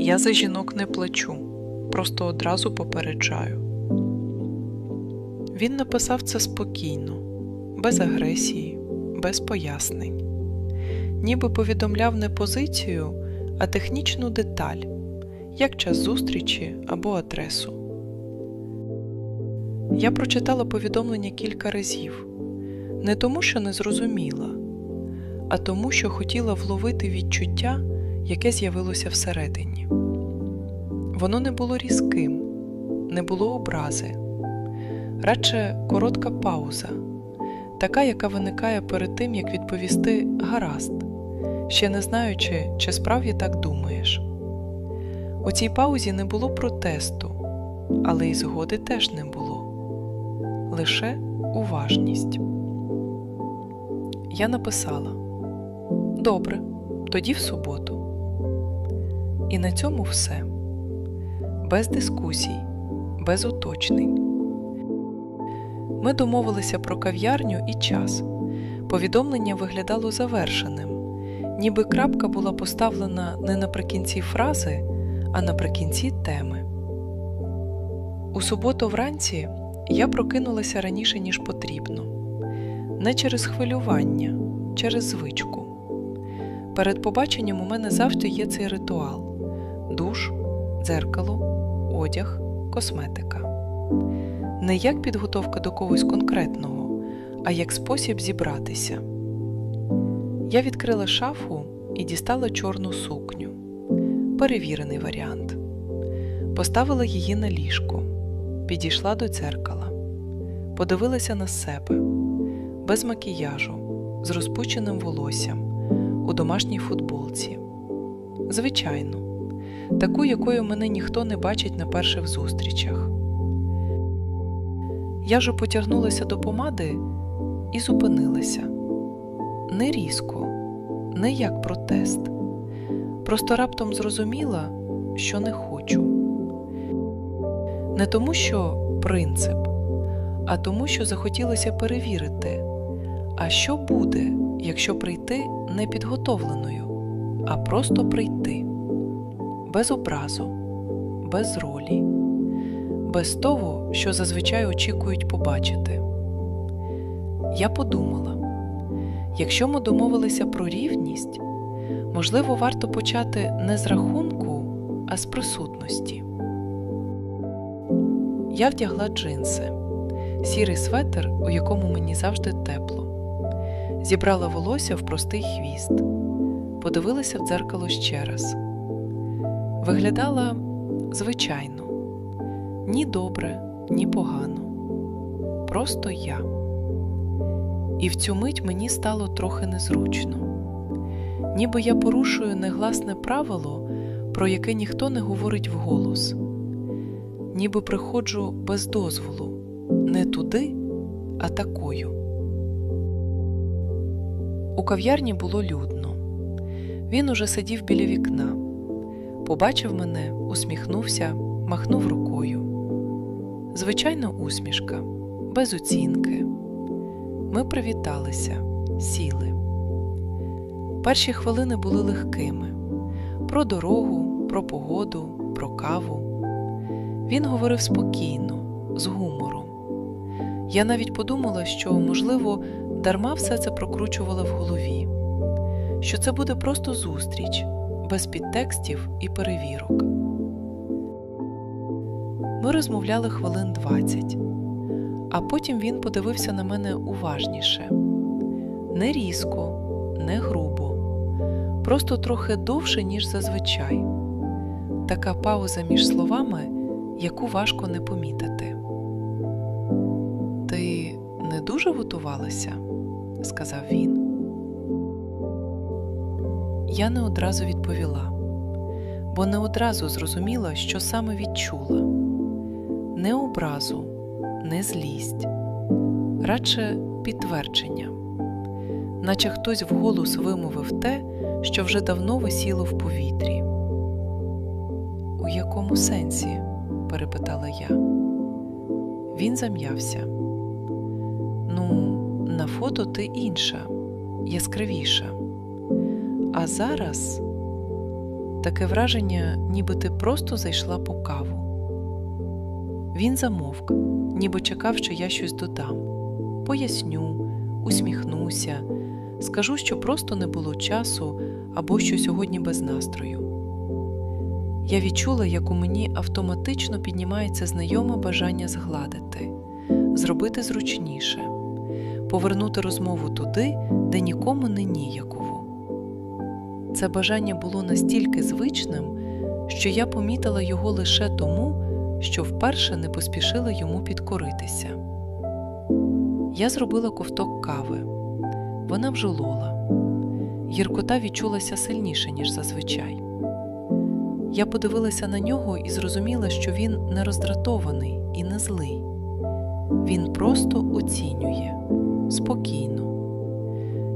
Я за жінок не плачу, просто одразу попереджаю. Він написав це спокійно, без агресії, без пояснень, ніби повідомляв не позицію, а технічну деталь, як час зустрічі або адресу. Я прочитала повідомлення кілька разів, не тому, що не зрозуміла, а тому, що хотіла вловити відчуття, яке з'явилося всередині. Воно не було різким, не було образи, радше коротка пауза, така, яка виникає перед тим, як відповісти гаразд, ще не знаючи, чи справді так думаєш. У цій паузі не було протесту, але й згоди теж не було, лише уважність. Я написала Добре, тоді в суботу. І на цьому все. Без дискусій, без уточнень. Ми домовилися про кав'ярню і час. Повідомлення виглядало завершеним, ніби крапка була поставлена не наприкінці фрази, а наприкінці теми. У суботу вранці я прокинулася раніше, ніж потрібно, не через хвилювання, через звичку. Перед побаченням у мене завжди є цей ритуал: душ, дзеркало, одяг, косметика. Не як підготовка до когось конкретного, а як спосіб зібратися. Я відкрила шафу і дістала чорну сукню. Перевірений варіант. Поставила її на ліжко, підійшла до дзеркала, подивилася на себе без макіяжу, з розпущеним волоссям у домашній футболці. Звичайно, таку, якою мене ніхто не бачить на перших зустрічах. Я ж потягнулася до помади і зупинилася. Не різко, не як протест. Просто раптом зрозуміла, що не хочу. Не тому, що принцип, а тому, що захотілося перевірити, а що буде, якщо прийти не підготовленою, а просто прийти без образу, без ролі, без того, що зазвичай очікують побачити. Я подумала: якщо ми домовилися про рівність, можливо, варто почати не з рахунку, а з присутності. Я вдягла джинси, сірий светр, у якому мені завжди тепло, зібрала волосся в простий хвіст, подивилася в дзеркало ще раз. Виглядала звичайно, ні добре, ні погано. Просто я. І в цю мить мені стало трохи незручно, ніби я порушую негласне правило, про яке ніхто не говорить вголос, ніби приходжу без дозволу, не туди, а такою. У кав'ярні було людно. Він уже сидів біля вікна, побачив мене, усміхнувся, махнув рукою. Звичайна усмішка, без оцінки. Ми привіталися, сіли. Перші хвилини були легкими про дорогу, про погоду, про каву. Він говорив спокійно, з гумором. Я навіть подумала, що, можливо, дарма все це прокручувала в голові, що це буде просто зустріч, без підтекстів і перевірок. Ми розмовляли хвилин двадцять, а потім він подивився на мене уважніше не різко, не грубо, просто трохи довше, ніж зазвичай. Така пауза між словами, яку важко не помітити. Ти не дуже готувалася? сказав він. Я не одразу відповіла, бо не одразу зрозуміла, що саме відчула не образу, не злість, радше підтвердження, наче хтось вголос вимовив те, що вже давно висіло в повітрі. У якому сенсі? перепитала я. Він зам'явся. Ну, на фото ти інша, яскравіша. А зараз Таке враження, ніби ти просто зайшла по каву. Він замовк, ніби чекав, що я щось додам. Поясню, усміхнуся, скажу, що просто не було часу або що сьогодні без настрою. Я відчула, як у мені автоматично піднімається знайоме бажання згладити, зробити зручніше, повернути розмову туди, де нікому не ніяково. Це бажання було настільки звичним, що я помітила його лише тому, що вперше не поспішила йому підкоритися. Я зробила ковток кави. Вона вжолола. Гіркота відчулася сильніше, ніж зазвичай. Я подивилася на нього і зрозуміла, що він не роздратований і не злий. Він просто оцінює спокійно,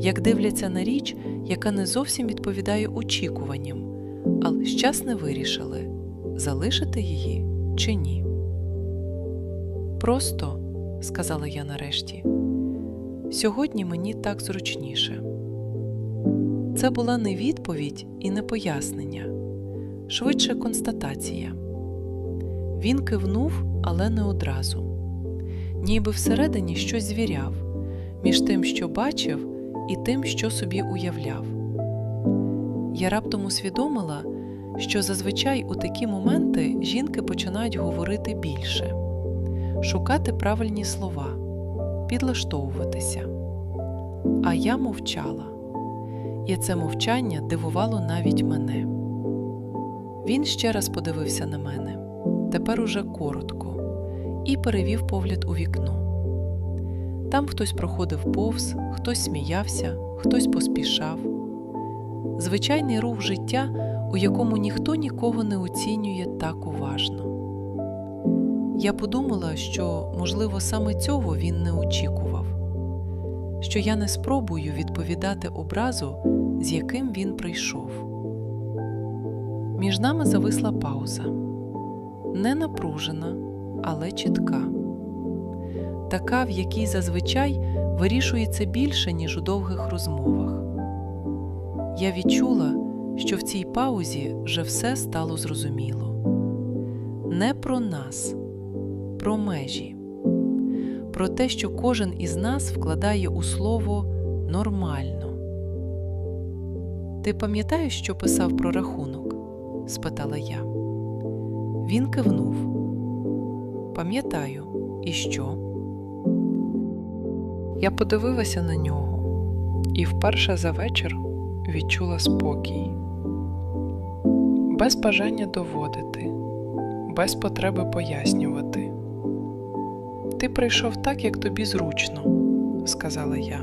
як дивляться на річ, яка не зовсім відповідає очікуванням, але щас не вирішили, залишити її чи ні. Просто, сказала я нарешті, сьогодні мені так зручніше. Це була не відповідь і не пояснення, швидше констатація. Він кивнув, але не одразу, ніби всередині щось звіряв між тим, що бачив, і тим, що собі уявляв. Я раптом усвідомила, що зазвичай у такі моменти жінки починають говорити більше, шукати правильні слова, підлаштовуватися. А я мовчала, і це мовчання дивувало навіть мене. Він ще раз подивився на мене, тепер уже коротко, і перевів погляд у вікно. Там хтось проходив повз, хтось сміявся, хтось поспішав. Звичайний рух життя, у якому ніхто нікого не оцінює так уважно. Я подумала, що, можливо, саме цього він не очікував, що я не спробую відповідати образу, з яким він прийшов. Між нами зависла пауза, не напружена, але чітка, така, в якій зазвичай вирішується більше, ніж у довгих розмовах. Я відчула, що в цій паузі вже все стало зрозуміло. Не про нас, про межі, про те, що кожен із нас вкладає у слово нормально. Ти пам'ятаєш, що писав про рахунок? спитала я. Він кивнув. Пам'ятаю, і що? Я подивилася на нього і вперше за вечір відчула спокій, без бажання доводити, без потреби пояснювати. Ти прийшов так, як тобі зручно, сказала я,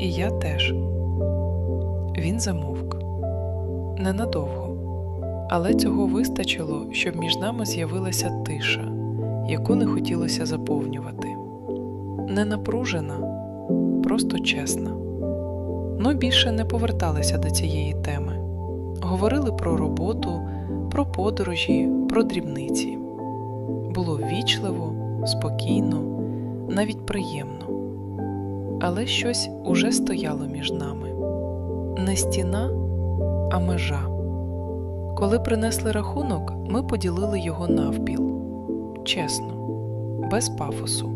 і я теж. Він замовк ненадовго, але цього вистачило, щоб між нами з'явилася тиша, яку не хотілося заповнювати. Не напружена, просто чесна. Ми більше не поверталися до цієї теми. Говорили про роботу, про подорожі, про дрібниці. Було ввічливо, спокійно, навіть приємно. Але щось уже стояло між нами не стіна, а межа. Коли принесли рахунок, ми поділили його навпіл чесно, без пафосу.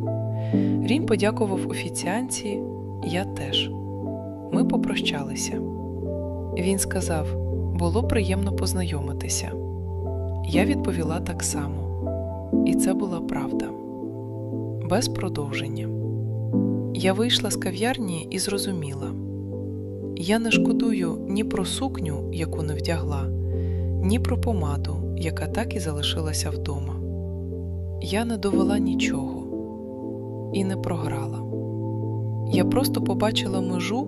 Рім подякував офіціанці, я теж. Ми попрощалися. Він сказав: було приємно познайомитися. Я відповіла так само, і це була правда. Без продовження. Я вийшла з кав'ярні і зрозуміла: я не шкодую ні про сукню, яку не вдягла, ні про помаду, яка так і залишилася вдома. Я не довела нічого і не програла. Я просто побачила межу,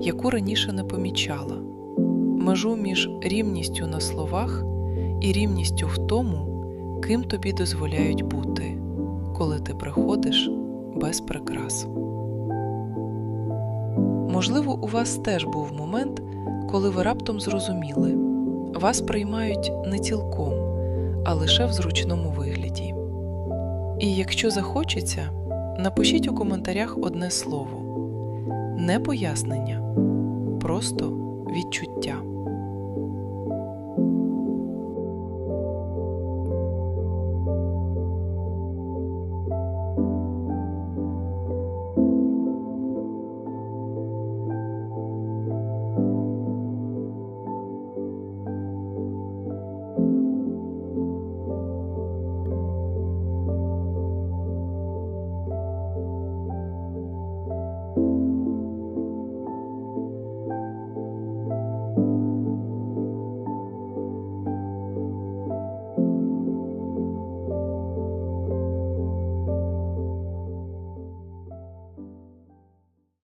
яку раніше не помічала, межу між рівністю на словах і рівністю в тому, ким тобі дозволяють бути, коли ти приходиш без прикрас. Можливо, у вас теж був момент, коли ви раптом зрозуміли, вас приймають не цілком, а лише в зручному вигляді. І якщо захочеться, напишіть у коментарях одне слово не пояснення, просто відчуття.